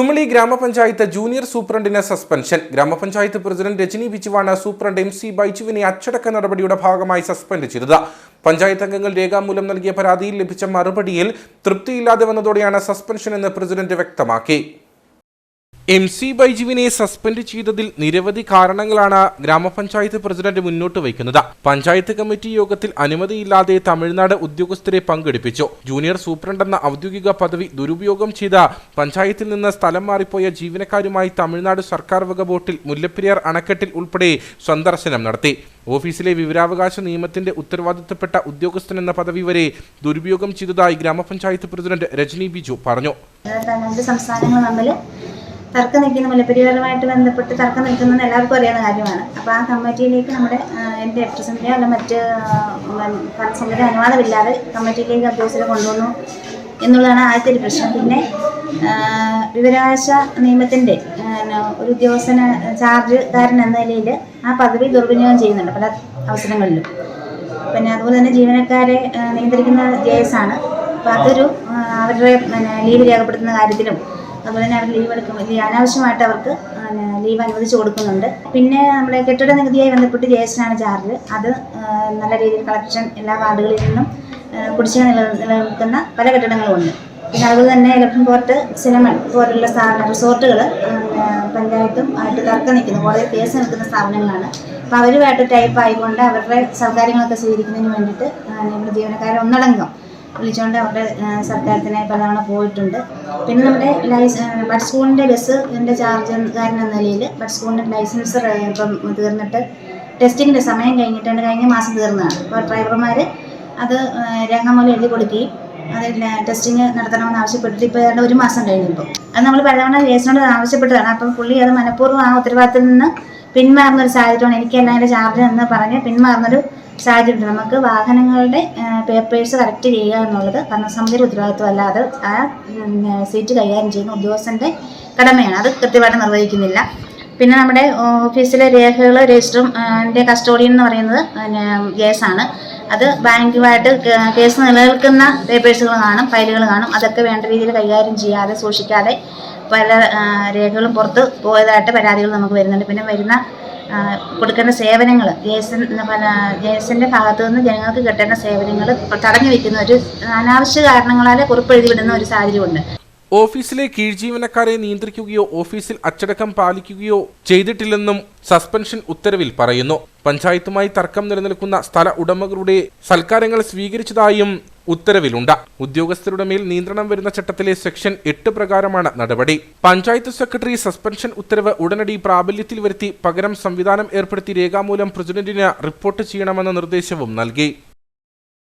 കുമളി ഗ്രാമപഞ്ചായത്ത് ജൂനിയർ സൂപ്രണ്ടിന് സസ്പെൻഷൻ. ഗ്രാമപഞ്ചായത്ത് പ്രസിഡന്റ് രജനി ബിജുവാണ് സൂപ്രണ്ട് എം സി ബൈജുവിനെ അച്ചടക്ക നടപടിയുടെ ഭാഗമായി സസ്പെൻഡ് ചെയ്തത്. പഞ്ചായത്ത് അംഗങ്ങൾ രേഖാമൂലം നൽകിയ പരാതിയിൽ ലഭിച്ച മറുപടിയിൽ തൃപ്തിയില്ലാതെ വന്നതോടെയാണ് സസ്പെൻഷൻ എന്ന് പ്രസിഡന്റ് വ്യക്തമാക്കി. എം സി ബൈജുവിനെ സസ്പെൻഡ് ചെയ്തതിൽ നിരവധി കാരണങ്ങളാണ് ഗ്രാമപഞ്ചായത്ത് പ്രസിഡന്റ് മുന്നോട്ട് വയ്ക്കുന്നത്. പഞ്ചായത്ത് കമ്മിറ്റി യോഗത്തിൽ അനുമതിയില്ലാതെ തമിഴ്നാട് ഉദ്യോഗസ്ഥരെ പങ്കെടുപ്പിച്ചു. ജൂനിയർ സൂപ്രണ്ട് എന്ന ഔദ്യോഗിക പദവി ദുരുപയോഗം ചെയ്ത പഞ്ചായത്തിൽ നിന്ന് സ്ഥലം മാറിപ്പോയ ജീവനക്കാരുമായി തമിഴ്നാട് സർക്കാർ വക ബോട്ടിൽ മുല്ലപ്പെരിയാർ അണക്കെട്ടിൽ ഉൾപ്പെടെ സന്ദർശനം നടത്തി. ഓഫീസിലെ വിവരാവകാശ നിയമത്തിന്റെ ഉത്തരവാദിത്തപ്പെട്ട ഉദ്യോഗസ്ഥൻ എന്ന പദവി വരെ ദുരുപയോഗം ചെയ്തതായി ഗ്രാമപഞ്ചായത്ത് പ്രസിഡന്റ് രജനി ബിജു പറഞ്ഞു. തർക്കം നിൽക്കുന്ന മുല്ലപ്പെരിയാറുമായിട്ട് ബന്ധപ്പെട്ട് തർക്കം നിൽക്കുന്നതെന്ന് എല്ലാവർക്കും അറിയാവുന്ന കാര്യമാണ്. അപ്പോൾ ആ കമ്മിറ്റിയിലേക്ക് നമ്മുടെ എന്റെ പ്രസിഡന്റിനെയോ അല്ല മറ്റ് ഭരണസമിതി അനുവാദമില്ലാതെ കമ്മിറ്റിയിലേക്ക് ഉദ്യോഗസ്ഥരെ കൊണ്ടുവന്നു എന്നുള്ളതാണ് ആദ്യത്തെ ഒരു പ്രശ്നം. പിന്നെ വിവരാവകാശ നിയമത്തിന്റെ ഒരു ഉദ്യോഗസ്ഥന് ചാർജുകാരൻ എന്ന നിലയിൽ ആ പദവി ദുർവിനിയോഗം ചെയ്യുന്നുണ്ട് പല അവസരങ്ങളിലും. പിന്നെ അതുപോലെ തന്നെ ജീവനക്കാരെ നിയന്ത്രിക്കുന്ന ജെ എസ് ആണ്. അപ്പോൾ അതൊരു അവരുടെ ലീവ് രേഖപ്പെടുത്തുന്ന കാര്യത്തിലും അതുപോലെ തന്നെ അവർ ലീവ് ഇല്ലേ അനാവശ്യമായിട്ട് അവർക്ക് ലീവ് അനുവദിച്ച് കൊടുക്കുന്നുണ്ട്. പിന്നെ നമ്മുടെ കെട്ടിട നികുതിയായി ബന്ധപ്പെട്ട് ജെ ആണ് ചാർജ് അത് നല്ല രീതിയിൽ കളക്ഷൻ എല്ലാ വാർഡുകളിൽ നിന്നും കുടിശ്ശിക നില നിലനിൽക്കുന്ന പല കെട്ടിടങ്ങളുമുണ്ട് പിന്നെ അതുപോലെ തന്നെ ഇലക്ട്രൺ പോർട്ട് സിനിമ പോലുള്ള സ്ഥാപന റിസോർട്ടുകൾ പഞ്ചായത്തും ആയിട്ട് തർക്കം നിൽക്കുന്നു. കോടതി കേസ് നിൽക്കുന്ന സ്ഥാപനങ്ങളാണ്. അപ്പോൾ അവരുമായിട്ട് ടൈപ്പ് ആയിക്കൊണ്ട് അവരുടെ സൗകര്യങ്ങളൊക്കെ സ്വീകരിക്കുന്നതിന് വേണ്ടിയിട്ട് നമ്മുടെ ജീവനക്കാരെ ഒന്നടങ്കം വിളിച്ചുകൊണ്ട് അവരുടെ സർക്കാരത്തിനായി പലതവണ പോയിട്ടുണ്ട്. പിന്നെ നമ്മുടെ ലൈസ് ബഡ് സ്കൂളിന്റെ ബസ് എന്റെ ചാർജുകാരൻ എന്ന നിലയിൽ ബഡ് സ്കൂളിന്റെ ലൈസൻസ് ഇപ്പം തീർന്നിട്ട് ടെസ്റ്റിങ്ങിന്റെ സമയം കഴിഞ്ഞിട്ടുണ്ട്. കഴിഞ്ഞ മാസം തീർന്നതാണ്. അപ്പോൾ ഡ്രൈവർമാർ അത് രേഖാമൂലം എഴുതി കൊടുക്കുകയും അതിൽ ടെസ്റ്റിങ് നടത്തണമെന്ന് ആവശ്യപ്പെട്ടിട്ട് ഇപ്പോൾ ഒരു മാസം കഴിഞ്ഞു ഇപ്പോൾ അത് നമ്മൾ പലതവണ ലേസിനോട് ആവശ്യപ്പെട്ടതാണ്. അപ്പം പുള്ളി അത് മനഃപൂർവം ആ ഉത്തരവാദിത്തത്തിൽ നിന്ന് പിന്മാറുന്ന ഒരു സാഹചര്യമാണ് എനിക്കല്ല അതിന്റെ ചാർജ് എന്ന് പറഞ്ഞ് പിന്മാറുന്നൊരു സാഹചര്യമുണ്ട്. നമുക്ക് വാഹനങ്ങളുടെ പേപ്പേഴ്സ് കറക്റ്റ് ചെയ്യുക എന്നുള്ളത് ഭരണസമിതിയുടെ ഉത്തരവാദിത്വം അല്ലാതെ ആ സീറ്റ് കൈകാര്യം ചെയ്യുന്ന ഉദ്യോഗസ്ഥന്റെ കടമയാണ്. അത് കൃത്യമായിട്ട് നിർവഹിക്കുന്നില്ല. പിന്നെ നമ്മുടെ ഓഫീസിലെ രേഖകൾ രജിസ്റ്ററും എന്റെ കസ്റ്റോഡിയൻ എന്ന് പറയുന്നത് പിന്നെ കേസാണ് അത് ബാങ്കുമായിട്ട് കേസ് നിലനിൽക്കുന്ന പേപ്പേഴ്സുകൾ കാണും ഫയലുകൾ കാണും. അതൊക്കെ വേണ്ട രീതിയിൽ കൈകാര്യം ചെയ്യാതെ സൂക്ഷിക്കാതെ പല രേഖകളും പുറത്ത് പോയതായിട്ട് പരാതികൾ നമുക്ക് വരുന്നുണ്ട്. പിന്നെ വരുന്ന കൊടുക്കേണ്ട സേവനങ്ങൾ ജേസൻ പല ജേസന്റെ ഭാഗത്തു നിന്ന് ജനങ്ങൾക്ക് കിട്ടേണ്ട സേവനങ്ങൾ തടഞ്ഞു വെക്കുന്ന ഒരു അനാവശ്യ കാരണങ്ങളാൽ കുറിപ്പെഴുതി വിടുന്ന ഒരു സാഹചര്യമുണ്ട്. ഓഫീസിലെ കീഴ്ജീവനക്കാരെ നിയന്ത്രിക്കുകയോ ഓഫീസിൽ അച്ചടക്കം പാലിക്കുകയോ ചെയ്തിട്ടില്ലെന്നും സസ്പെൻഷൻ ഉത്തരവിൽ പറയുന്നു. പഞ്ചായത്തുമായി തർക്കം നിലനിൽക്കുന്ന സ്ഥല ഉടമകളുടെ സൽക്കാരങ്ങൾ സ്വീകരിച്ചതായും ഉത്തരവിലുണ്ട്. ഉദ്യോഗസ്ഥരുടെ മേൽ നിയന്ത്രണം വരുന്ന ചട്ടത്തിലെ സെക്ഷൻ എട്ട് പ്രകാരമാണ് നടപടി. പഞ്ചായത്ത് സെക്രട്ടറി സസ്പെൻഷൻ ഉത്തരവ് ഉടനടി പ്രാബല്യത്തിൽ വരുത്തി പകരം സംവിധാനം ഏർപ്പെടുത്തി രേഖാമൂലം പ്രസിഡന്റിന് റിപ്പോർട്ട് ചെയ്യണമെന്ന നിർദ്ദേശവും നൽകി.